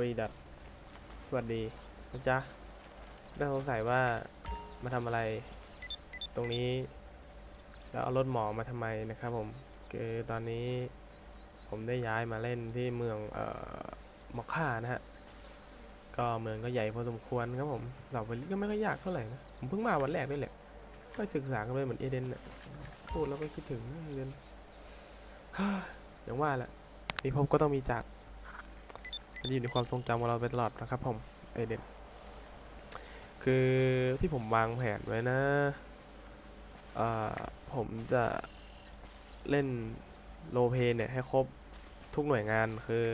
วีดับสวัสดีนะจ๊ะได้สงสัยว่ามาทำอะไร ตรงนี้แล้วเอารถหมอมาทำไมนะครับผมคือตอนนี้ผมได้ย้ายมาเล่นที่เมืองเอ่อมอคค่านะฮะก็เมืองก็ใหญ่พอสมควรครับผมเหล่าไปก็ไม่ค่อยยากเท่าไหร่นะผมเพิ่งมาวันแรกด้วยแหละก็ศึกษากันไปเหมือนเอเดนนะพูดแล้วก็คิดถึงเอเดนอย่างว่าแหละมีพบก็ต้องมีจากันอยู่ในความทรงจำของเราไปตลอดนะครับผมเอเดนคือที่ผมวางแผนไว้นะอ่อผมจะเล่นโลเพเนี่ยให้ครบทุกหน่วยงานคือ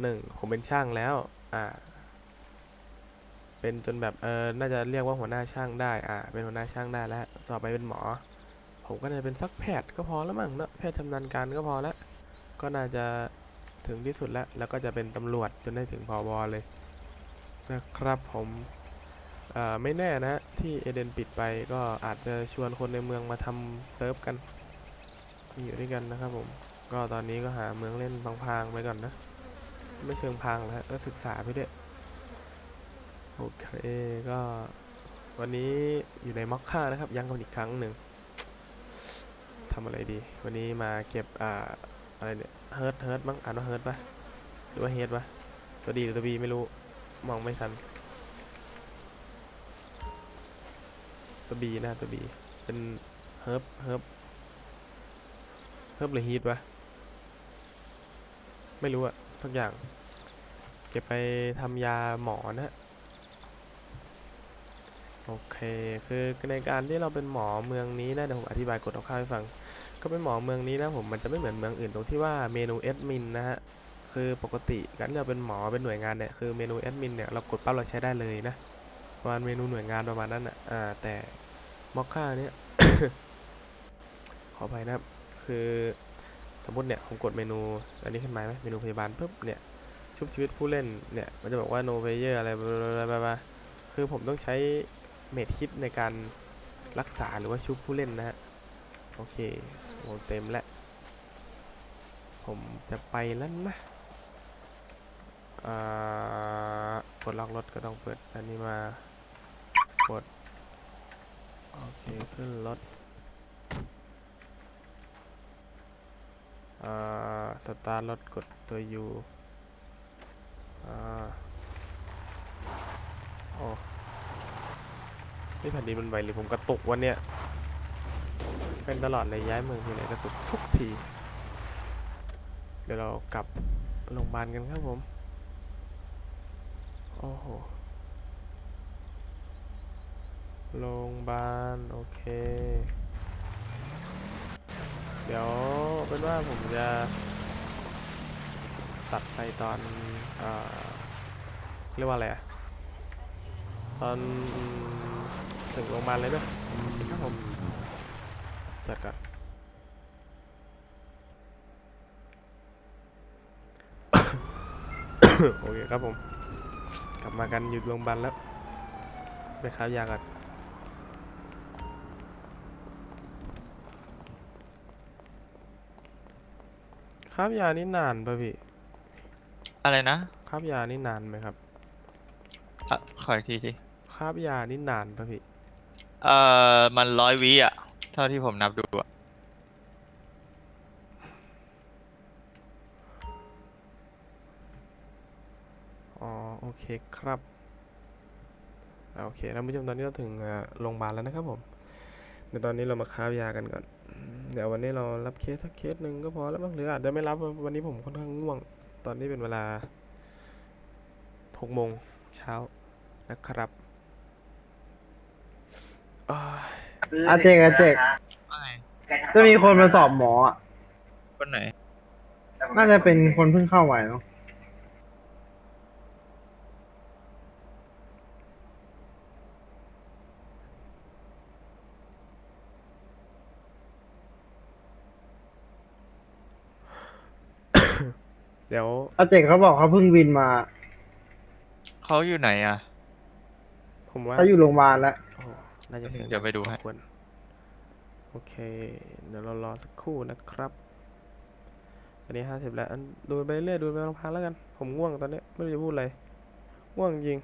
หนึ่งผมเป็นช่างแล้วอ่าเป็นจนแบบเออน่าจะเรียกว่าหัวหน้าช่างได้อ่าเป็นหัวหน้าช่างได้แล้ว ต่อไปเป็นหมอ ผมก็จะเป็นสักแพทย์ก็พอแล้วมั้งเนอะแพทย์ชำนาญการก็พอแล้วก็น่าจะ ถึงที่สุดแล้ว แล้วก็จะเป็นตำรวจจนได้ถึงพอบอเลยนะครับผมไม่แน่นะที่เอเดนปิดไปก็อาจจะชวนคนในเมืองมาทำเซิร์ฟกันมาอยู่ด้วยกันนะครับผม ก็ตอนนี้ก็หาเมืองเล่นพางๆไปก่อนนะ ไม่เชิงพังนะฮะก็ศึกษาไปด้วยโอเคก็วันนี้อยู่ในม็อกค่านะครับยังกันอีกครั้งหนึ่งทำอะไรดี วันนี้มาเก็บอ่า อะไรเนี่ยเฮิร์ตเฮิร์ตมั้งอ่านว่าเฮิร์ตปะหรือว่าเฮดปะตัวดีหรือตัวบีไม่รู้มองไม่ทันตัวบีนะตัวบีเป็นเฮิร์บเฮิร์บเฮิร์บหรือฮีทปะไม่รู้อะสักอย่างเก็บไปทำยาหมอนะโอเค คือในการที่เราเป็นหมอเมืองนี้นะเดี๋ยวผมอธิบายกฎคร่าวๆให้ฟัง ก็เป็นหมอเมืองนี้นะผมมันจะไม่เหมือนเมืองอื่นตรงที่ว่าเมนูแอดมินนะฮะคือปกติการที่เราเป็นหมอเป็นหน่วยงานเนี่ยคือเมนูแอดมินเนี่ยเรากดปั๊บเราใช้ได้เลยนะประมาณเมนูหน่วยงานประมาณนั้นอะอ่าแต่มอคค่าเนี่ยขออภัยนะครับคือสมมติเนี่ยผมกดเมนูอันนี้ขึ้นมาไหมเมนูพยาบาลปุ๊บเนี่ยชุบชีวิตผู้เล่นเนี่ยมันจะบอกว่า no player อะไรบลาบลาบลาคือผมต้องใช้เมดฮิตในการรักษาหรือว่าชุบผู้เล่นนะฮะโอเค โหเต็มแล้ว ผมจะไปแล้วนะอ่ากดล็อกรถก็ต้องเปิดอันนี้มากดโอเคขึ้นรถอ่าสตาร์รถกดตัว U อ่าโอ้ นี่แผ่นดินมันไหวหรือผมกระตุกวันเนี้ย เป็นตลอดเลยย้ายเมืองทีไหนกระตุกทุกที เดี๋ยวเรากลับโรงพยาบาลกันครับผม โอ้โห โรงพยาบาล โอเค เดี๋ยวเป็นว่าผมจะตัดไปตอนเอ่อเรียกว่าอะไรอะตอนถึงโรงพยาบาลเลยเนอะครับผม จัดก่อนโอเคครับผม กลับมากันอยู่โรงพยาบาลแล้ว ไปค้ายากันค้ายานี่นานป่ะพี่อะไรนะค้ายานี่นานไหมครับอะขออีกทีสิค้ายานี่นานป่ะพี่ เอ่อ มันร้อยวิอะ เท่าที่ผมนับดูอะอ๋อ โอเคครับ โอเคท่านผู้ชมตอนนี้เราถึงโรงพยาบาลแล้วนะครับผม เดี๋ยวตอนนี้เรามาค้ายากันก่อน เดี๋ยววันนี้เรารับเคสสักเคสหนึ่งก็พอแล้วมั้งหรืออาจจะไม่รับวันนี้ผมค่อนข้างง่วง ตอนนี้เป็นเวลาหกโมงเช้านะครับอ้าย อาเจกอาเจกจะมีคนมาสอบหมออะคนไหน น่าจะเป็นคนเพิ่งเข้าใหม่เนาะเดี๋ยวอาเจกเขาบอกเขาเพิ่งบินมาเขาอยู่ไหนอะ ผมว่าเขาอยู่โรงพยาบาลแล้วโอ้โห น่าจะเสียงเดี๋ยวไปดูพอให้ควรโอเค เดี๋ยวเรารอสักครู่นะครับอนนี้ห้าสิบแล้วอันดูไปเรื่อยดูไปพักๆแล้วกัน ผมง่วงตอนนี้ไม่รู้จะพูดอะไรง่วงจริง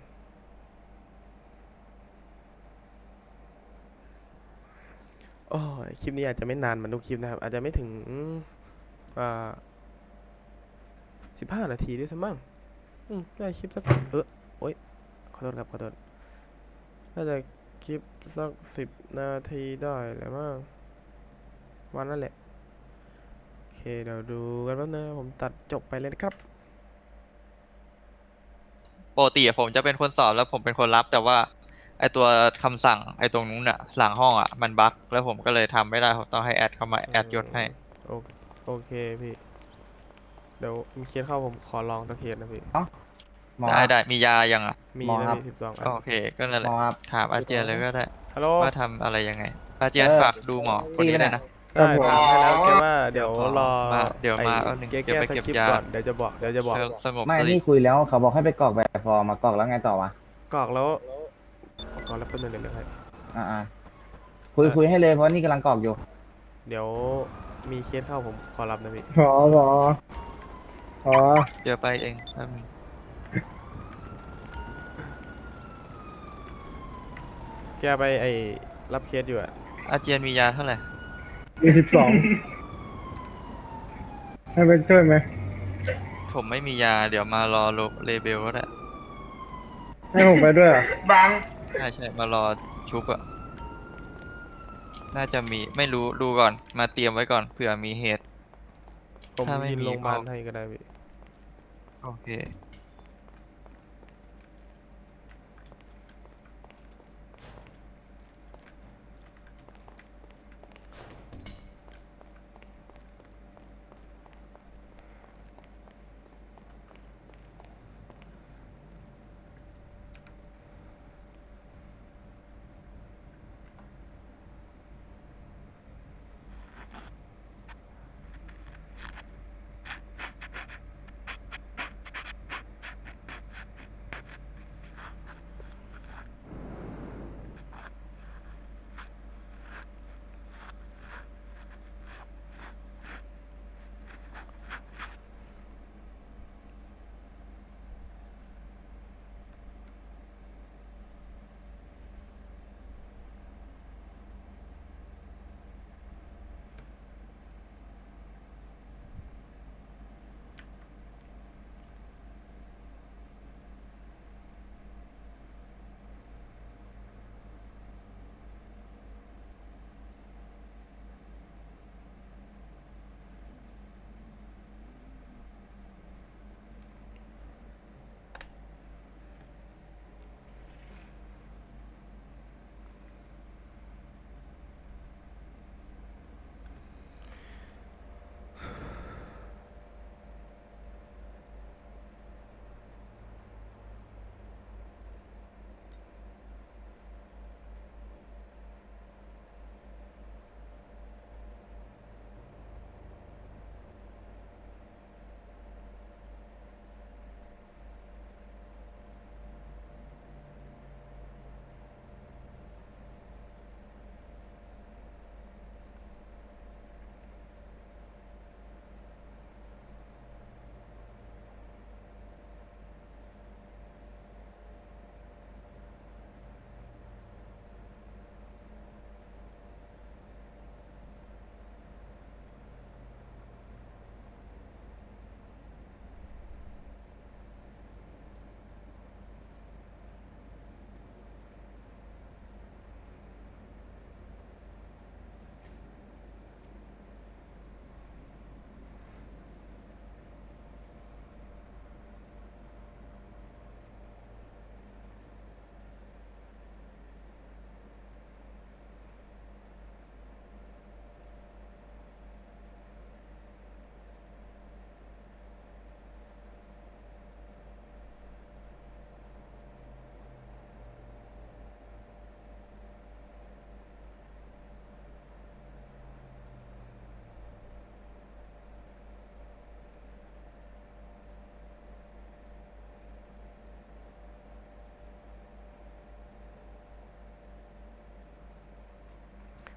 โอ้ยคลิปนี้อาจจะไม่นานเหมือนทุกคลิปนะครับ อาจจะไม่ถึงอ่าสิบห้านาทีด้วยซ้ำมั้งอืมได้คลิปสักเออโอ๊ยขอโทษครับขอโทษน่าจะ คลิปสักสิบนาทีได้แหละมั้งวันนั่นแหละ โอเค เดี๋ยวดูกันแป๊บนึงผมตัดจบไปเลยนะครับ ปกติอะผมจะเป็นคนสอบแล้วผมเป็นคนรับแต่ว่า ไอตัวคำสั่งไอตรงนู้นอะหลังห้องอะมันบั๊กแล้วผมก็เลยทำไม่ได้ผมต้องให้แอดเข้ามาแอดยศให้ โอโอเคพี่ เดี๋ยวมีเคสเข้าผมขอลองสักเคสนะพี่ หมอได้ได้มียายังอะมีหมอนะครับพี่สิบสองอันโอเคก็นั่นแหหมละอครับ ถามอาเจียนเลยก็ได้ฮัลโหลว่าทำอะไรยังไง อาเจียนเออ ฝากดูหมอคนนี้ด้วยนะ ได้ครับผม ถามให้แล้วแกว่าเดี๋ยวขอรอมาเดี๋ยวมาไอ้เอาหนึ่งแก้เดี๋ยวแก้ไปสเก็บคริปต์ยา ก่อนเดี๋ยวจะบอกเดี๋ยวจะบอกสงสงบไม่สตินี่คุยแล้วเขาบอกให้ไปกรอกแบบฟอร์มมากรอกแล้วไงต่อวะกรอกแล้วกรอกแล้วเป็นหนึ่งเดี๋ยวให้อ่าๆคุยคุยให้เลยเพราะนี่กำลังกรอกอยู่เดี๋ยวมีเคสเข้าผมขอรับนะพี่พอพอพอเดี๋ยวไปเองแป๊บนึง แกไปไอ้รับเคสอยู่อะอาเจียนมียาเท่าไหร่มีสิบสองให้เป็นช่วยไหมผมไม่มียาเดี๋ยวมารอโลเลเบลก็ได้ให้ผมไปด้วยอะใช่ใช่มารอชุบอะน่าจะมีไม่รู้ดูก่อน มาเตรียมไว้ก่อนเผื่อมีเหตุ ผมถ้าไม่ยินมีโรงพยาบาลก็ ให้ก็ได้พี่โอเค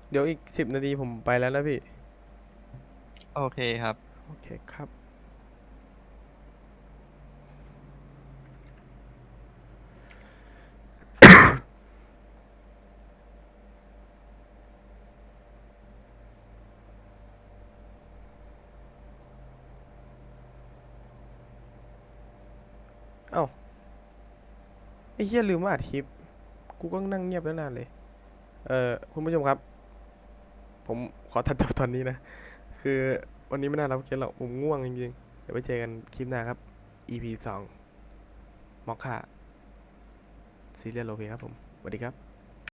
เดี๋ยวอีกสิบนาทีผมไปแล้วนะพี่ โอเคครับ โอเคครับ เอ้า ไอ้เหี้ยลืมว่าอัดคลิป กูก็นั่งเงียบแล้วนานเลย เอ่อ คุณผู้ชมครับ ผมขอทัดจบตอนนี้นะ คือวันนี้ไม่น่ารับเคสหรอกผมง่วงจริงๆ เดี๋ยวไปเจอกันคลิปหน้าครับ EP สองมอคค่าซีเรียสโลเพครับผมสวัสดีครับ